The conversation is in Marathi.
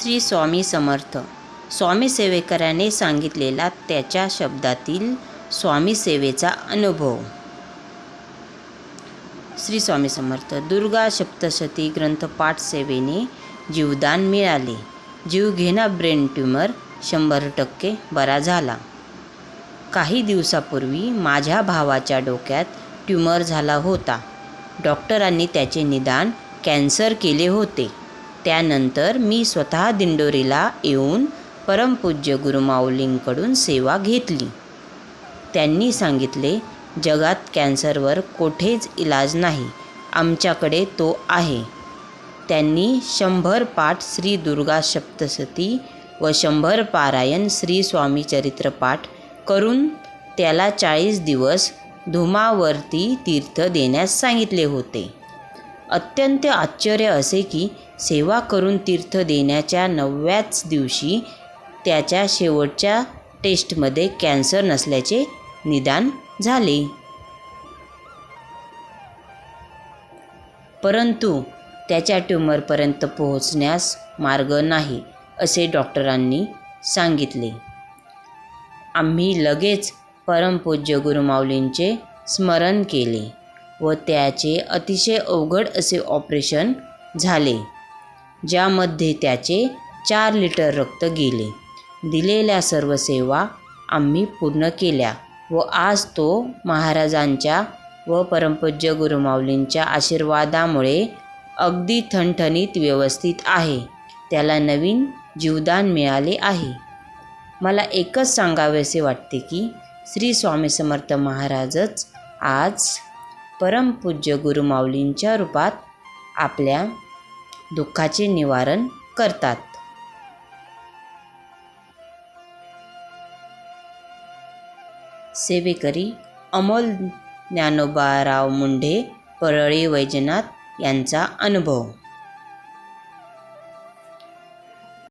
श्री स्वामी समर्थ. स्वामी सेवेकराने सांगितलेला त्याच्या शब्दातील स्वामी सेवेचा अनुभव. श्री स्वामी समर्थ दुर्गा सप्तशती ग्रंथपाठ सेवेने जीवदान मिळाले. जीवघेणा ब्रेन ट्यूमर शंभर टक्के बरा झाला. काही दिवसापूर्वी माझ्या भावाच्या डोक्यात ट्युमर झाला होता. डॉक्टरांनी त्याचे निदान कॅन्सर केले होते. त्यानंतर मी स्वतः दिंडोरीला येऊन परमपूज्य गुरुमाऊलींकडून सेवा घेतली. त्यांनी सांगितले जगात कॅन्सरवर कोठेच इलाज नाही आमच्याकडे तो आहे. त्यांनी शंभर पाठ श्री दुर्गा सप्तसती व शंभर पारायण श्री स्वामी चरित्र पाठ करून त्याला चाळीस दिवस धुमावरती तीर्थ देण्यास सांगितले होते. अत्यंत आश्चर्य असे की सेवा करून तीर्थ देण्याच्या नवव्याच दिवशी त्याच्या शेवटच्या टेस्टमध्ये कॅन्सर नसल्याचे निदान झाले. परंतु त्याच्या ट्यूमरपर्यंत पोहोचण्यास मार्ग नाही असे डॉक्टरांनी सांगितले. आम्ही लगेच परमपूज्य गुरुमाऊलींचे स्मरण केले. व त्याचे अतिशय अवघड असे ऑपरेशन झाले ज्यामध्ये त्याचे चार लिटर रक्त गेले. दिलेल्या सर्व सेवा आम्ही पूर्ण केल्या व आज तो महाराजांच्या व परमपूज्य गुरुमाऊलींच्या आशीर्वादामुळे अगदी ठणठणीत व्यवस्थित आहे. त्याला नवीन जीवदान मिळाले आहे. मला एकच सांगावेसे वाटते की श्री स्वामी समर्थ महाराजच आज परमपूज्य गुरुमाऊलींच्या रूपात आपल्या दुःखाचे निवारण करतात. सेवेकरी अमोल ज्ञानोबाराव मुंढे परळी वैजनाथ यांचा अनुभव.